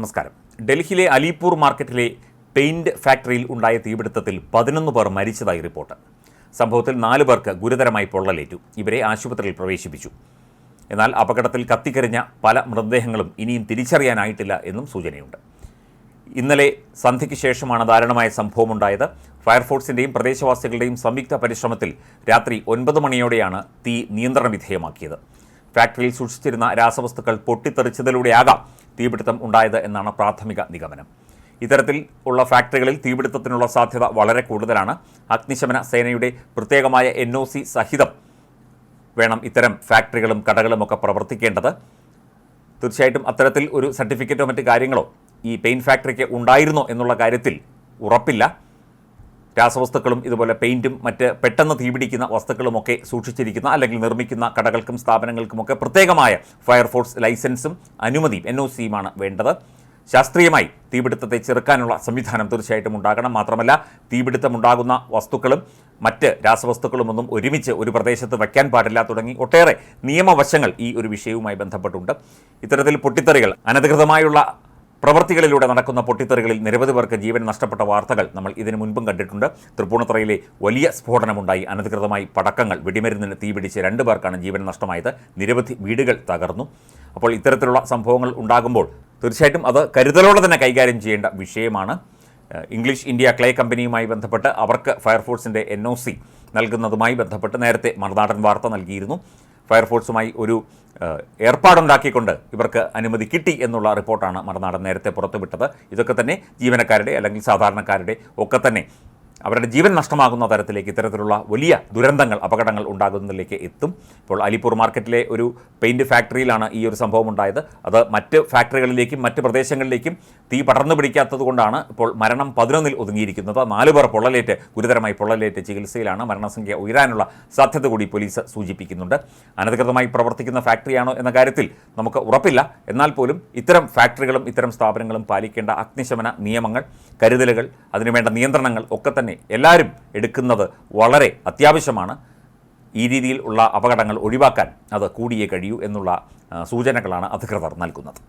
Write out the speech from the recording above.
നമസ്കാരം. ഡൽഹിയിലെ അലിപൂർ മാർക്കറ്റിലെ പെയിന്റ് ഫാക്ടറിയിൽ ഉണ്ടായ തീപിടുത്തത്തിൽ പതിനൊന്ന് പേർ മരിച്ചതായി റിപ്പോർട്ട്. സംഭവത്തിൽ നാല് പേർക്ക് ഗുരുതരമായി പൊള്ളലേറ്റു. ഇവരെ ആശുപത്രിയിൽ പ്രവേശിപ്പിച്ചു. എന്നാൽ അപകടത്തിൽ കത്തിക്കരിഞ്ഞ പല മൃതദേഹങ്ങളും ഇനിയും തിരിച്ചറിയാനായിട്ടില്ല എന്നും സൂചനയുണ്ട്. ഇന്നലെ സന്ധ്യയ്ക്ക് ശേഷമാണ് ദാരുണമായ സംഭവമുണ്ടായത്. ഫയർഫോഴ്സിന്റെയും പ്രദേശവാസികളുടെയും സംയുക്ത പരിശ്രമത്തിൽ രാത്രി ഒൻപത് മണിയോടെയാണ് തീ നിയന്ത്രണ വിധേയമാക്കിയത്. ഫാക്ടറിയിൽ സൂക്ഷിച്ചിരുന്ന രാസവസ്തുക്കൾ പൊട്ടിത്തെറിച്ചതിലൂടെയാകാം തീപിടുത്തം ഉണ്ടായത് എന്നാണ് പ്രാഥമിക നിഗമനം. ഇത്തരത്തിൽ ഉള്ള ഫാക്ടറികളിൽ തീപിടുത്തത്തിനുള്ള സാധ്യത വളരെ കൂടുതലാണ്. അഗ്നിശമന സേനയുടെ പ്രത്യേകമായ എൻ ഒ സി സഹിതം വേണം ഇത്തരം ഫാക്ടറികളും കടകളും ഒക്കെ പ്രവർത്തിക്കേണ്ടത്. തീർച്ചയായിട്ടും അത്തരത്തിൽ ഒരു സർട്ടിഫിക്കറ്റോ മറ്റ് കാര്യങ്ങളോ ഈ പെയിൻ ഫാക്ടറിക്ക് ഉണ്ടായിരുന്നോ എന്നുള്ള കാര്യത്തിൽ ഉറപ്പില്ല. രാസവസ്തുക്കളും ഇതുപോലെ പെയിന്റും മറ്റ് പെട്ടെന്ന് തീപിടിക്കുന്ന വസ്തുക്കളുമൊക്കെ സൂക്ഷിച്ചിരിക്കുന്ന അല്ലെങ്കിൽ നിർമ്മിക്കുന്ന കടകൾക്കും സ്ഥാപനങ്ങൾക്കുമൊക്കെ പ്രത്യേകമായ ഫയർഫോഴ്സ് ലൈസൻസും അനുമതിയും എൻ ഒ സിയുമാണ് വേണ്ടത്. ശാസ്ത്രീയമായി തീപിടുത്തത്തെ ചെറുക്കാനുള്ള സംവിധാനം തീർച്ചയായിട്ടും ഉണ്ടാകണം. മാത്രമല്ല തീപിടുത്തമുണ്ടാകുന്ന വസ്തുക്കളും മറ്റ് രാസവസ്തുക്കളുമൊന്നും ഒരുമിച്ച് ഒരു പ്രദേശത്ത് വയ്ക്കാൻ പാടില്ല തുടങ്ങി ഒട്ടേറെ നിയമവശങ്ങൾ ഈ ഒരു വിഷയവുമായി ബന്ധപ്പെട്ടുണ്ട്. ഇത്തരത്തിൽ പൊട്ടിത്തെറികൾ അനധികൃതമായുള്ള പ്രവർത്തികളിലൂടെ നടക്കുന്ന പൊട്ടിത്തെറികളിൽ നിരവധി പേർക്ക് ജീവൻ നഷ്ടപ്പെട്ട വാർത്തകൾ നമ്മൾ ഇതിനു മുൻപും കണ്ടിട്ടുണ്ട്. തൃപ്പൂണിത്തറയിലെ വലിയ സ്ഫോടനമുണ്ടായി. അനധികൃതമായി പടക്കങ്ങൾ വെടിമരുന്നിന് തീപിടിച്ച് രണ്ട് പേർക്കാണ് ജീവൻ നഷ്ടമായത്. നിരവധി വീടുകൾ തകർന്നു. അപ്പോൾ ഇത്തരത്തിലുള്ള സംഭവങ്ങൾ ഉണ്ടാകുമ്പോൾ തീർച്ചയായിട്ടും അത് കരുതലോടെ തന്നെ കൈകാര്യം ചെയ്യേണ്ട വിഷയമാണ്. ഇംഗ്ലീഷ് ഇന്ത്യ ക്ലേ കമ്പനിയുമായി ബന്ധപ്പെട്ട് അവർക്ക് ഫയർഫോഴ്സിന്റെ എൻ ഒ സി നൽകുന്നതുമായി ബന്ധപ്പെട്ട് നേരത്തെ മറുനാടൻ വാർത്ത നൽകിയിരുന്നു. ഫയർഫോഴ്സുമായി ഒരു ഏർപ്പാടുണ്ടാക്കിക്കൊണ്ട് ഇവർക്ക് അനുമതി കിട്ടി എന്നുള്ള റിപ്പോർട്ടാണ് മറുനാടൻ നേരത്തെ പുറത്തുവിട്ടത്. ഇതൊക്കെ തന്നെ ജീവനക്കാരുടെ അല്ലെങ്കിൽ സാധാരണക്കാരുടെ ഒക്കെ തന്നെ അവരുടെ ജീവൻ നഷ്ടമാകുന്ന തരത്തിലേക്ക് ഇത്തരത്തിലുള്ള വലിയ ദുരന്തങ്ങൾ അപകടങ്ങൾ ഉണ്ടാകുന്നതിലേക്ക് എത്തും. ഇപ്പോൾ അലിപ്പൂർ മാർക്കറ്റിലെ ഒരു പെയിന്റ് ഫാക്ടറിയിലാണ് ഈ ഒരു സംഭവം ഉണ്ടായത്. അത് മറ്റ് ഫാക്ടറികളിലേക്കും മറ്റ് പ്രദേശങ്ങളിലേക്കും തീ പടർന്നു പിടിക്കാത്തത് കൊണ്ടാണ് ഇപ്പോൾ മരണം പതിനൊന്നിൽ ഒതുങ്ങിയിരിക്കുന്നത്. നാല് പേർ പൊള്ളലേറ്റ് ഗുരുതരമായി പൊള്ളലേറ്റ് ചികിത്സയിലാണ് മരണസംഖ്യ ഉയരാനുള്ള സാധ്യത കൂടി പോലീസ് സൂചിപ്പിക്കുന്നുണ്ട്. അനധികൃതമായി പ്രവർത്തിക്കുന്ന ഫാക്ടറിയാണോ എന്ന കാര്യത്തിൽ നമുക്ക് ഉറപ്പില്ല. എന്നാൽ പോലും ഇത്തരം ഫാക്ടറികളും ഇത്തരം സ്ഥാപനങ്ങളും പാലിക്കേണ്ട അഗ്നിശമന നിയമങ്ങൾ കരുതലുകൾ അതിനുവേണ്ട നിയന്ത്രണങ്ങൾ ഒക്കെ തന്നെ എല്ലാവരും എടുക്കുന്നത് വളരെ അത്യാവശ്യമാണ്. ഈ രീതിയിൽ ഉള്ള അപകടങ്ങൾ ഒഴിവാക്കാൻ അത് കൂടിയേ കഴിയൂ എന്നുള്ള സൂചനകളാണ് അധികൃതർ നൽകുന്നത്.